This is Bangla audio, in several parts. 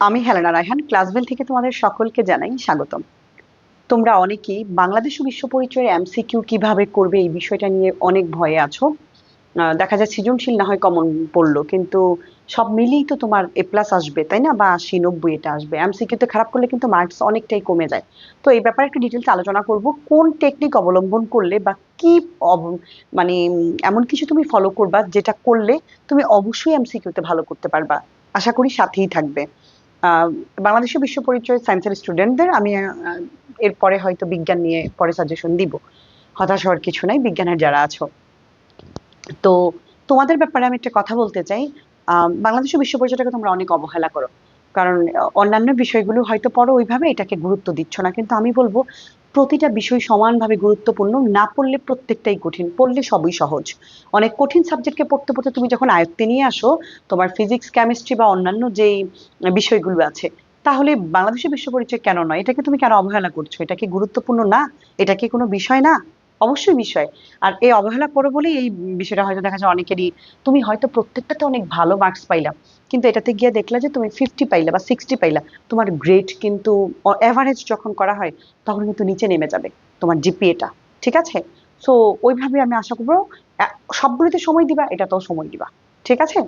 আমি হেলেনা রায়হান, ক্লাসবেল থেকে তোমাদের সকলকে জানাই স্বাগতম। তোমরা অনেকেই বাংলাদেশ বিশ্ব পরিচয়ের এমসিকিউ কীভাবে করবে এই বিষয়টা নিয়ে অনেক ভয়ে আছো। দেখা যায় সৃজনশীল না হয় কমন পড়ল, কিন্তু সব মিলিয়েই তো তোমার এ প্লাস আসবে, তাই না? বা আশি, নব্বই এটা আসবে। এমসিকিউতে খারাপ করলে কিন্তু মার্কস অনেকটাই কমে যায়। তো এই ব্যাপারে একটু ডিটেলস আলোচনা করব, কোন টেকনিক অবলম্বন করলে বা কি মানে এমন কিছু তুমি ফলো করবা যেটা করলে তুমি অবশ্যই এমসিকিউতে ভালো করতে পারবা। আশা করি সাথেই থাকবে। বাংলাদেশের বিশ্ব পরিচয় সায়েন্সের স্টুডেন্টদের আমি এরপরে হয়তো বিজ্ঞান নিয়ে পরে সাজেশন দিব। হতাশ হওয়ার কিছু নাই, বিজ্ঞানের যারা আছো। তো তোমাদের ব্যাপারে আমি একটা কথা বলতে চাই। বাংলাদেশের বিশ্ব পরিচয়টাকে তোমরা অনেক অবহেলা করো। কারণ অন্যান্য বিষয়গুলো হয়তো পড়ো ওইভাবে, এটাকে গুরুত্ব দিচ্ছ না। কিন্তু আমি বলব প্রতিটা বিষয় সমানভাবে গুরুত্বপূর্ণ, না পড়লে প্রত্যেকটাই কঠিন, পড়লে সবই সহজ। অনেক কঠিন সাবজেক্টকে পড়তে পড়তে তুমি যখন আয়ত্তে নিয়ে আসো, তোমার ফিজিক্স কেমিস্ট্রি বা অন্যান্য যেই বিষয়গুলো আছে, তাহলে বাংলাদেশের বিশ্ব পরিচয় কেন নয়? এটাকে তুমি কেন অবহেলা করছ? এটা কি গুরুত্বপূর্ণ না? এটা কি কোনো বিষয় না? অবশ্যই বিষয়। আর এই অবহেলা করে বলেই এই বিষয়টা হয়তো দেখা যায় অনেকেরই, তুমি হয়তো প্রত্যেকটাতে অনেক ভালো মার্কস পাইলা, কিন্তু এটাতে গিয়ে দেখলা যে তুমি ফিফটি পাইলা বা সিক্সটি পাইলা, তোমার গ্রেড কিন্তু অ্যাভারেজ যখন করা হয়, তখন কিন্তু নিচে নেমে যাবে তোমার জিপিএটা ঠিক আছে? সো ওইভাবে আমি আশা করব সবগুলোতে সময় দিবা, এটাতেও সময় দিবা, ঠিক আছে?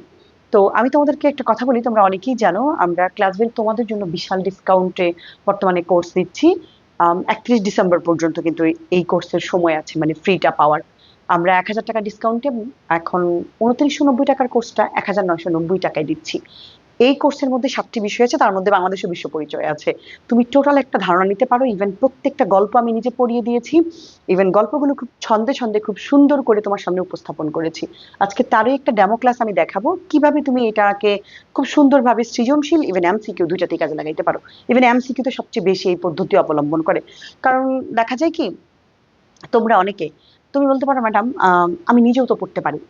তো আমি তোমাদেরকে একটা কথা বলি, তোমরা অনেকেই জানো, আমরা ক্লাসবেল তোমাদের জন্য বিশাল ডিসকাউন্টে বর্তমানে কোর্স দিচ্ছি। একত্রিশ ডিসেম্বর পর্যন্ত কিন্তু এই- কোর্সের সময় আছে মানে ফ্রিটা পাওয়ার। আমরা এক হাজার টাকা ডিসকাউন্টে এখন উনত্রিশশো নব্বই টাকার কোর্সটা এক হাজার নয়শো নব্বই টাকায় দিচ্ছি। এই কোর্সের মধ্যে সাতটি বিষয় আছে, তার মধ্যে বাংলাদেশের বিশ্ব পরিচয় আছে। তুমি টোটাল একটা ধারণা নিতে পারো ইভেন প্রত্যেকটা গল্প আমি নিজে পড়িয়ে দিয়েছি ইভেন গল্পগুলো খুব ছন্দে ছন্দে খুব সুন্দর করে তোমার সামনে উপস্থাপন করেছি। আজকে তারই একটা ডেমো ক্লাস আমি দেখাবো, কীভাবে তুমি এটাকে খুব সুন্দরভাবে সৃজনশীল ইভেন এমসিকিউ দুইটাতেই কাজে লাগাইতে পারো। ইভেন এমসিকিউতে সবচেয়ে বেশি এই পদ্ধতি অবলম্বন করে। কারণ দেখা যায় কি, তোমরা অনেকে, তুমি বলতে পারো, ম্যাডাম আমি নিজেও তো পড়তে পারি।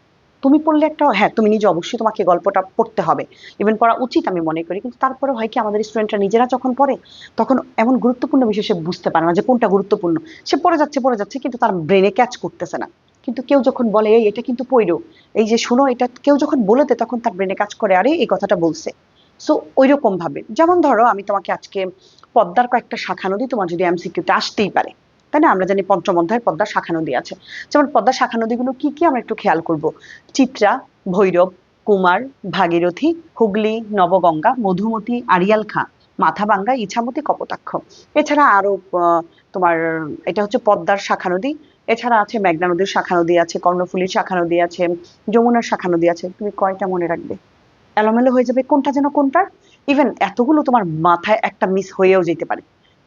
তুমি পড়লে একটা হ্যাঁ তুমি নিজে অবশ্যই তোমাকে গল্পটা পড়তে হবে। ইভেন পড়া উচিত আমি মনে করি, কিন্তু তারপরে হয় কি, আমাদের স্টুডেন্টরা নিজেরা যখন পড়ে, তখন এমন গুরুত্বপূর্ণ বিষয় সে বুঝতে পারে না যে কোনটা গুরুত্বপূর্ণ। সে পড়ে যাচ্ছে পড়ে যাচ্ছে, কিন্তু তার ব্রেনে ক্যাচ করতেছে না। কিন্তু কেউ যখন বলে, এই, এটা কিন্তু পড়ো, এই যে শুনো, এটা, কেউ যখন বলে দেয়, তখন তার ব্রেনে কাজ করে, আরে, এই কথাটা বলছে। সো ওই রকম ভাবে যেমন ধরো, আমি তোমাকে আজকে পদ্মার কয়েকটা শাখা নদী তোমার যদি এমসিকিউতে আসতেই পারে। তাই না? আমরা জানি পঞ্চম অধ্যায় পদ্মার শাখা নদী আছে। যেমন পদ্মার শাখা নদীগুলো কি কি? আমরা একটু খেয়াল করব। চিত্রা, ভৈরব, কুমার, ভাগীরথী, হুগলি, নবগঙ্গা, মধুমতি, আড়িয়াল খাঁ, মাথাভাঙ্গা, ইছামতি, কপোতাক্ষ। এছাড়া আরও তোমার এটা হচ্ছে পদ্মার শাখা নদী। এছাড়া আছে মেঘনা নদীর শাখা নদী আছে, কর্ণফুলীর শাখা নদী আছে, যমুনার শাখা নদী আছে। তুমি কয়টা মনে রাখবে? এলোমেলো হয়ে যাবে কোনটা যেন কোনটার? ইভেন এতগুলো তোমার মাথায় একটা মিস হয়েও যেতে পারে।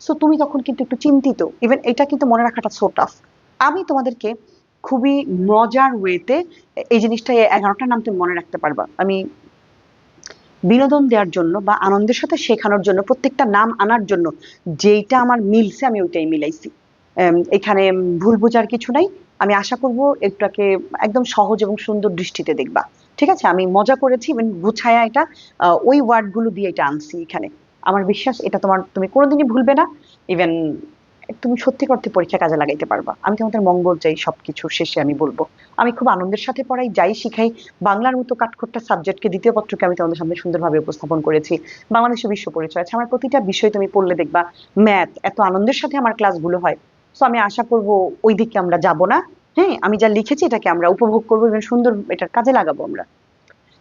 সো তুমি তখন কিন্তু একটু চিন্তিত ইভেন এটা কিন্তু মনে রাখাটা সো টাফ আমি তোমাদেরকে খুবই মজার ওয়েতে এই জিনিসটা এগারোটার নাম তুমি মনে রাখতে পারবা। আমি বিনোদন দেওয়ার জন্য বা আনন্দের সাথে শেখানোর জন্য, প্রত্যেকটা নাম আনার জন্য যেইটা আমার মিলছে আমি ওইটাই মিলাইছি। এখানে ভুল বোঝার কিছু নাই। আমি আশা করব এটাকে একদম সহজ এবং সুন্দর দৃষ্টিতে দেখবা। ঠিক আছে? আমি মজা করেছি ইভেন গুছায়া এটা ওই ওয়ার্ডগুলো দিয়ে এটা আনছি এখানে। আমার বিশ্বাস, এটা তোমার, তুমি কোনোদিনই ভুলবে না। ইভেন তুমি সত্যি অর্থে পরীক্ষা কাজে লাগাইতে পারবা। আমি তোমাদের মঙ্গল চাই সবকিছুর শেষে, আমি বলব। আমি খুব আনন্দের সাথে পড়াই, যাই শিখাই। বাংলার মতো কাঠখোট্টা সাবজেক্টকে দ্বিতীয় পত্রকে আমি তোমাদের সামনে সুন্দরভাবে উপস্থাপন করেছি। বাংলাদেশের বিশ্ব পরিচয় আছে। আমার প্রতিটা বিষয় তুমি পড়লে দেখবা, ম্যাথ, এত আনন্দের সাথে আমার ক্লাসগুলো হয়। সো আমি আশা করব ওই দিকে আমরা যাব না। হ্যাঁ আমি যা লিখেছি এটাকে আমরা উপভোগ করব এবং সুন্দর এটার কাজে লাগাবো আমরা।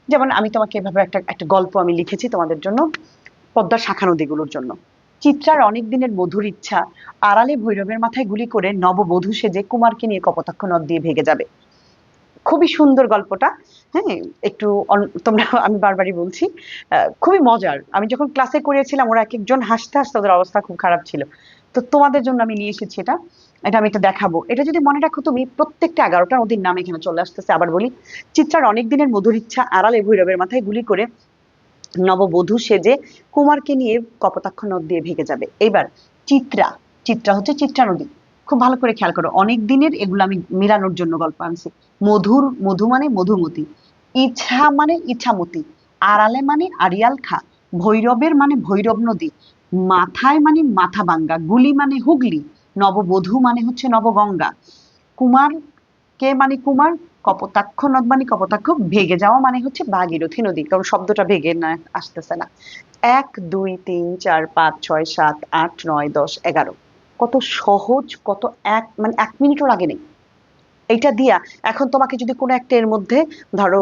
যেমন আমি তোমাকে এভাবে একটা একটা গল্প আমি লিখেছি তোমাদের জন্য। পদ্মার শাখা নদীগুলোর জন্য। চিত্রার অনেক দিনের মধুর ইচ্ছা, আড়ালে ভৈরবের মাথায় গুলি করে নববধূ সেজে কুমারকে নিয়ে কপোতাক্ষ নদ দিয়ে ভেগে যাবে। খুবই সুন্দর গল্পটা হ্যাঁ? একটু তোমরা, আমি বারবারই বলছি খুবই মজার। আমি যখন ক্লাসে করিয়েছিলাম, ওরা এক একজন হাসতে হাসতে ওদের অবস্থা খুব খারাপ ছিল। তো তোমাদের জন্য আমি নিয়ে এসেছি এটা। এটা আমি এটা দেখাবো। এটা যদি মনে রাখো তুমি, প্রত্যেকটা এগারোটা নদীর নাম এখানে চলে আসতেছে। আবার বলি, চিত্রার অনেক দিনের মধুর ইচ্ছা, আড়ালে ভৈরবের মাথায় গুলি করে নববধূ সেজে কুমারকে নিয়ে কপোতাক্ষ নদ দিয়ে ভেগে যাবে। এবার চিত্রা চিত্রা হচ্ছে চিত্রা নদী। খুব ভালো করে খেয়াল করো, অনেক দিনের এগুলো আমি মিলানোর জন্য গল্প আনছি। মধুর, মধু মানে মধুমতি ইচ্ছা মানে ইচ্ছামতি আড়ালে মানে আড়িয়াল খা, ভৈরবের মানে ভৈরব নদী, মাথায় মানে মাথা বাঙ্গা গুলি মানে হুগলি, নববধূ মানে হচ্ছে নবগঙ্গা। কুমার কে মানে কুমার কপোতাক্ষ নদ মানে কপোতাক্ষ ভেগে যাওয়া মানে হচ্ছে ভাগীরথী নদী, কারণ শব্দটা ভেগে না, আসতেছে না। এক, দুই, তিন, চার, পাঁচ, ছয়, সাত, আট, নয়, দশ, এগারো। কত সহজ, কত এক মানে এক মিনিটও লাগে নেই। এইটা দিয়া এখন তোমাকে যদি কোনো একটা এর মধ্যে ধরো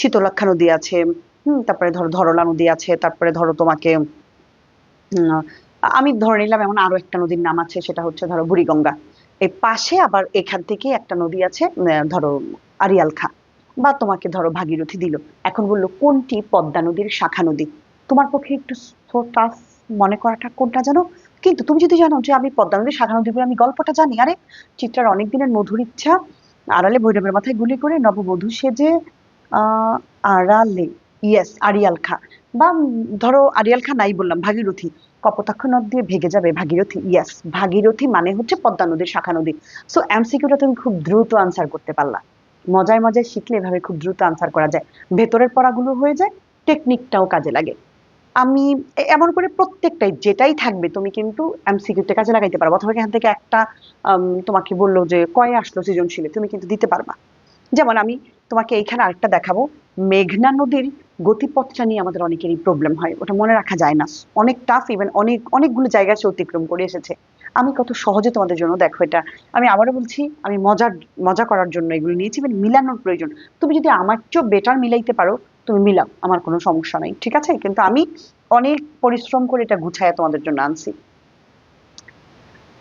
শীতলক্ষা নদী আছে, হুম, তারপরে ধরো ধরলা নদী আছে, তারপরে ধরো তোমাকে আমি ধরে নিলাম এমন আরও একটা নদীর নাম আছে, সেটা হচ্ছে ধরো বুড়িগঙ্গা। এই পাশে আবার এখান থেকে একটা নদী আছে ধরো আরিয়াল খা, বা তোমাকে ধরো ভাগীরথী দিল। এখন বলল, কোনটি পদ্মা নদীর শাখা নদী? তোমার পক্ষে একটু টাফ মনে করাটা কোনটা জানো? কিন্তু তুমি যদি জানো যে আমি পদ্মা নদীর শাখা নদী আমি গল্পটা জানি, আরে চিত্রার অনেক দিনের মধুর ইচ্ছা, আড়ালে ভৈরবের মাথায় গুলি করে নববধূ সেজে, আহ, আড়ালে ইয়েস আরিয়াল খা, বা ধরো আরিয়াল খা নাই বললাম, ভাগীরথী। কপোতাক্ষ নদ দিয়ে ভেগে যাবে ভাগীরথী। ইয়েস ভাগীরথী মানে হচ্ছে পদ্মা নদীর শাখা নদী। সো এমসিকিউটা তুমি খুব দ্রুত আনসার করতে পারলা। মজায় মজায় শিখলে এভাবে খুব দ্রুত আনসার করা যায়। ভেতরের পড়াগুলো হয়ে যায় টেকনিকটাও কাজে লাগে। আমি এমন করে প্রত্যেকটাই, যেটাই থাকবে, তুমি কিন্তু এমসিকিউতে কাজে লাগাইতে পারবে অথবা এখান থেকে একটা তোমাকে বলল যে, কয়ে আসলো সৃজনশীলে? তুমি কিন্তু দিতে পারবা। যেমন আমি তোমাকে এইখানে আরেকটা দেখাবো। মেঘনা নদীর গতিপথটা নিয়ে আমাদের অনেকেরই প্রবলেম হয়, ওটা মনে রাখা যায় না। অনেক টাফ ইভেন অনেক, অনেকগুলো জায়গা সে অতিক্রম করে এসেছে। আমি কত সহজে তোমাদের জন্য দেখো এটা। আমি আবারও বলছি, আমি মজার মজা করার জন্য এগুলো নিয়েছি মানে মিলানোর প্রয়োজন। তুমি যদি আমার চেয়েও বেটার মিলাইতে পারো, তুমি মিলাও, আমার কোনো সমস্যা নাই, ঠিক আছে? কিন্তু আমি অনেক পরিশ্রম করে এটা গুছায় তোমাদের জন্য আনছি।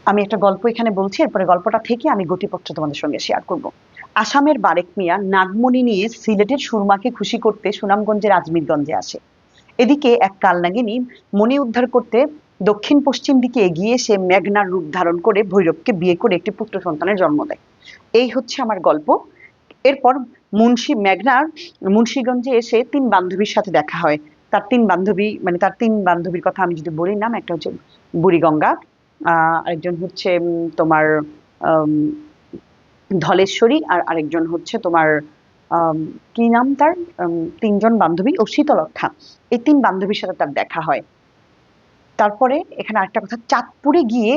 আমি একটা গল্প এখানে বলছি, এরপরে গল্পটা থেকে আমি গতিপথটা তোমাদের সঙ্গে শেয়ার করব। আসামের বারেক মিয়া নাগমণি নিয়ে সিলেটের সুরমাকে খুশি করতে সুনামগঞ্জের আজমিরগঞ্জে আসে। এদিকে এক কালনাগিনী মণি উদ্ধার করতে দক্ষিণ পশ্চিম দিকে এগিয়ে সে মেঘনার রূপ ধারণ করে ভৈরবকে বিয়ে করে একটি পুত্র সন্তানের জন্ম দেয়। এই হচ্ছে আমার গল্প। এরপর মুন্সি মেঘনার মুন্সিগঞ্জে এসে তিন বান্ধবীর সাথে দেখা হয়। তার তিন বান্ধবী মানে তার তিন বান্ধবীর কথা আমি যদি বলি, নাম একটা হচ্ছে বুড়িগঙ্গা আরেকজন হচ্ছে তোমার ধলেশ্বরী আর আরেকজন হচ্ছে তোমার কি নাম তার? তিনজন বান্ধবী ও শীতলক্ষা এই তিন বান্ধবীর সাথে তার দেখা হয়। তারপরে এখানে আরেকটা কথা, চাঁদপুরে গিয়ে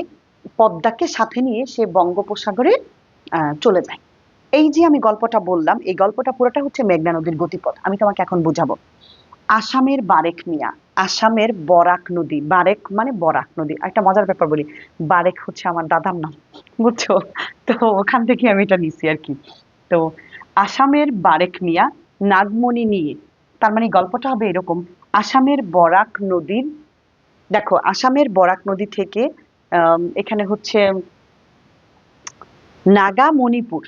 পদ্মাকে সাথে নিয়ে সে বঙ্গোপসাগরে চলে যায়। এই যে আমি গল্পটা বললাম, এই গল্পটা পুরোটা হচ্ছে মেঘনা নদীর গতিপথ। আমি তোমাকে এখন বুঝাবো। আসামের বারেক মিয়া, আসামের বরাক নদী, বারেক মানে বরাক নদী, একটা মজার ব্যাপার বলি, বারেক হচ্ছে আমার দাদার নাম, বুঝছ? তো ওখান থেকে আমি এটা নিছি আর কি। তো আসামের বারেক মিয়া, নাগমণি নিয়ে, তার মানে গল্পটা হবে এরকম, আসামের বরাক নদীর, দেখো, আসামের বরাক নদী থেকে এখানে হচ্ছে নাগা নাগামণিপুর,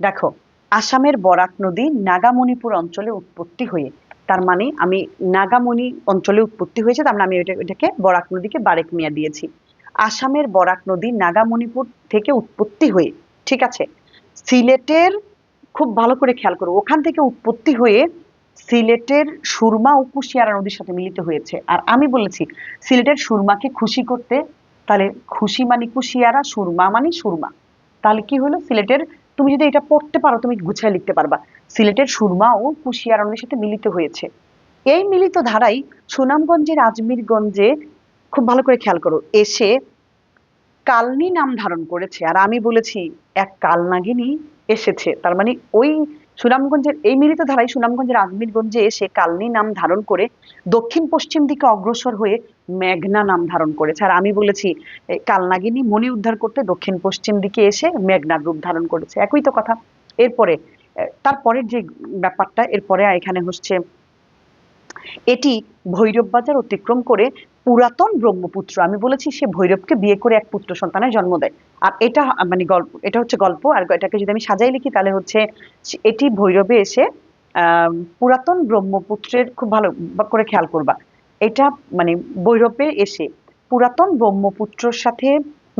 দেখো, আসামের বরাক নদী নাগামণিপুর অঞ্চলে উৎপত্তি হয়ে তার মানে আমি নাগামণি অঞ্চলে উৎপত্তি হয়েছে, তার মানে আমি এটা এটাকে বরাক নদীকে বারেক মিয়া দিয়েছি। আসামের বরাক নদী নাগামণিপুর থেকে উৎপত্তি হয়ে, ঠিক আছে? সিলেটের, খুব ভালো করে খেয়াল করো, ওখান থেকে উৎপত্তি হয়ে সিলেটের সুরমা ও কুশিয়ারা নদীর সাথে মিলিত হয়েছে। আর আমি বলেছি, সিলেটের সুরমাকে খুশি করতে, তাহলে খুশি মানে কুশিয়ারা সুরমা মানে সুরমা। তাহলে কি হলো? সিলেটের তুমি যদি এটা পড়তে পারো, তুমি গুছিয়ে লিখতে পারবা। সিলেটের সুরমা ও কুশিয়ারা নদীর সাথে মিলিত হয়েছে। এই মিলিত ধারাই সুনামগঞ্জের আজমিরগঞ্জে খুব ভালো করে খেয়াল করো, এসে কালনি নাম ধারণ করেছে। আর আমি বলেছি, এক কালনাগিনী এসেছে। তার মানে ওই সুনামগঞ্জের, এই মিলিত ধারায় সুনামগঞ্জের আজমিরগঞ্জে এসে কালনি নাম ধারণ করে দক্ষিণ পশ্চিম দিকে অগ্রসর হয়ে মেঘনা নাম ধারণ করেছে। আর আমি বলেছি কালনাগিনী মণি উদ্ধার করতে দক্ষিণ পশ্চিম দিকে এসে মেঘনার রূপ ধারণ করেছে। একই তো কথা। এরপরে তারপরের যে ব্যাপারটা, এরপরে এখানে হচ্ছে, এটি ভৈরব বাজার অতিক্রম করে পুরাতন ব্রহ্মপুত্র, আমি বলেছি সে ভৈরবকে বিয়ে করে এক পুত্র সন্তানের জন্ম দেয়। আর এটা মানে গল্প এটা হচ্ছে গল্প, আর এটাকে যদি আমি সাজাই লিখি, তাহলে হচ্ছে এটি ভৈরবে এসে পুরাতন ব্রহ্মপুত্রের খুব ভালো করে খেয়াল করবা। এটা মানে ভৈরবে এসে পুরাতন ব্রহ্মপুত্রর সাথে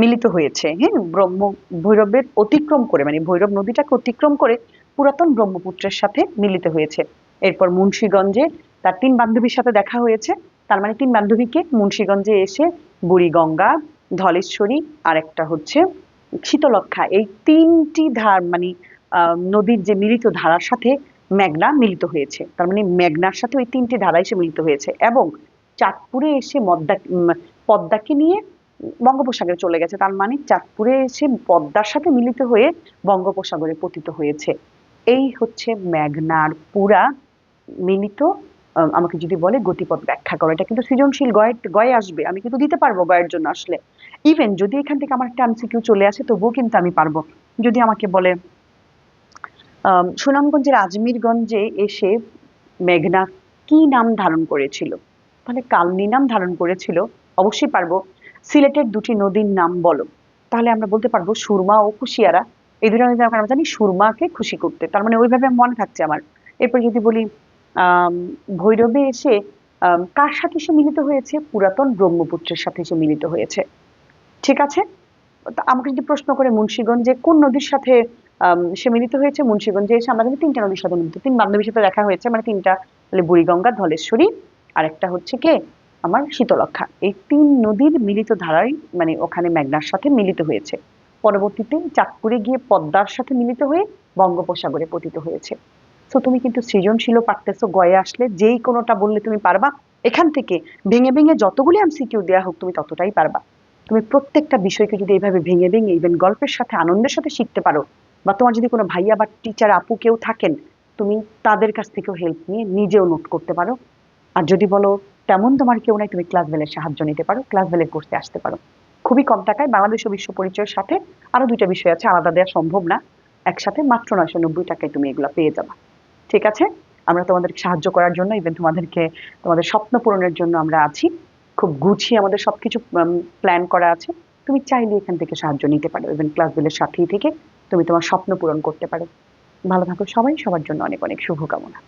মিলিত হয়েছে হ্যাঁ? ব্রহ্ম, ভৈরবের অতিক্রম করে মানে ভৈরব নদীটাকে অতিক্রম করে পুরাতন ব্রহ্মপুত্রের সাথে মিলিত হয়েছে। এরপর মুন্সীগঞ্জে তার তিন বান্ধবীর সাথে দেখা হয়েছে। তার মানে তিন বান্ধবীকে মুন্সিগঞ্জে এসে বুড়িগঙ্গা, ধলেশ্বরী আর একটা হচ্ছে শীতলক্ষা এই তিনটি ধার মানে নদীর যে মিলিত ধারার সাথে মেঘনা মিলিত হয়েছে। তার মানে মেঘনার সাথে ওই তিনটি ধারা এসে মিলিত হয়েছে এবং চাঁদপুরে এসে মদ্দা পদ্মাকে নিয়ে বঙ্গোপসাগরে চলে গেছে। তার মানে চাঁদপুরে এসে পদ্মার সাথে মিলিত হয়ে বঙ্গোপসাগরে পতিত হয়েছে। এই হচ্ছে মেঘনার পুরা মিলিত আমাকে যদি বলে গতিপথ ব্যাখ্যা করো, এটা কিন্তু সৃজনশীল গয়ে গয়ে আসবে। আমি কিন্তু দিতে পারব গয়ের জন্য আসলে। ইভেন যদি এখান থেকে আমার একটা এমসিকিউ চলে আসে, তবুও কিন্তু আমি পারব। যদি আমাকে বলে সুনামগঞ্জের আজমিরগঞ্জে এসে মেঘনা কি নাম ধারণ করেছিল? তাহলে কালনি নাম ধারণ করেছিল, অবশ্যই পারব। সিলেটের দুটি নদীর নাম বলো। তাহলে আমরা বলতে পারব সুরমা ও কুশিয়ারা। এই দুটো নাম আমরা জানি সুরমাকে খুশি করতে। তার মানে ওইভাবে মনে থাকছে আমার। এরপর যদি বলি ভৈরবে এসে কার সাথে সে মিলিত হয়েছে? পুরাতন ব্রহ্মপুত্রের সাথে সে মিলিত হয়েছে। ঠিক আছে? আমাকে যদি প্রশ্ন করে মুন্সিগঞ্জে কোন নদীর সাথে সে মিলিত হয়েছে? মুন্সিগঞ্জে এসে আমাদের তিনটা নদীর সাথে মিলিত। তিন বান্ধবীর সাথে দেখা হয়েছে মানে তিনটা তাহলে বুড়িগঙ্গা, ধলেশ্বরী আর একটা হচ্ছে কে? আমার শীতলক্ষা এই তিন নদীর মিলিত ধারায় মানে ওখানে মেঘনার সাথে মিলিত হয়েছে। পরবর্তীতে চাঁদপুরে গিয়ে পদ্মার সাথে মিলিত হয়ে বঙ্গোপসাগরে পতিত হয়েছে। তো তুমি কিন্তু সৃজনশীলও পারতেছো, গয়ে আসলে যেই কোনোটা বললে তুমি পারবা, এখান থেকে ভেঙে ভেঙে যতগুলি এমসিকিউ দেওয়া হোক তুমি ততটাই পারবা। তুমি প্রত্যেকটা বিষয়কে যদি এইভাবে ভেঙে ভেঙে ইভেন গল্পের সাথে, আনন্দের সাথে শিখতে পারো বা তোমার যদি কোনো ভাইয়া বা টিচার আপু কেউ থাকেন, তুমি তাদের কাছ থেকেও হেল্প নিয়ে নিজেও নোট করতে পারো। আর যদি বলো তেমন তোমার কেউ নাই, তুমি ক্লাস বেলের সাহায্য নিতে পারো ক্লাস বেলের কোর্সে আসতে পারো। খুবই কম টাকায় বাংলাদেশ ও বিশ্ব পরিচয়ের সাথে আরও দুইটা বিষয় আছে, আলাদা দেওয়া সম্ভব না। একসাথে মাত্র নয়শো নব্বই টাকায় তুমি এগুলো পেয়ে যাবা। ঠিক আছে? আমরা তোমাদেরকে সাহায্য করার জন্য ইভেন তোমাদেরকে, তোমাদের স্বপ্ন পূরণের জন্য আমরা আছি। খুব গুছিয়ে আমাদের সবকিছু প্ল্যান করা আছে। তুমি চাইলে এখান থেকে সাহায্য নিতে পারো ইভেন ক্লাস বেলের সাথেই থেকে তুমি তোমার স্বপ্ন পূরণ করতে পারো। ভালো থাকো সবাই, সবার জন্য অনেক অনেক শুভকামনা।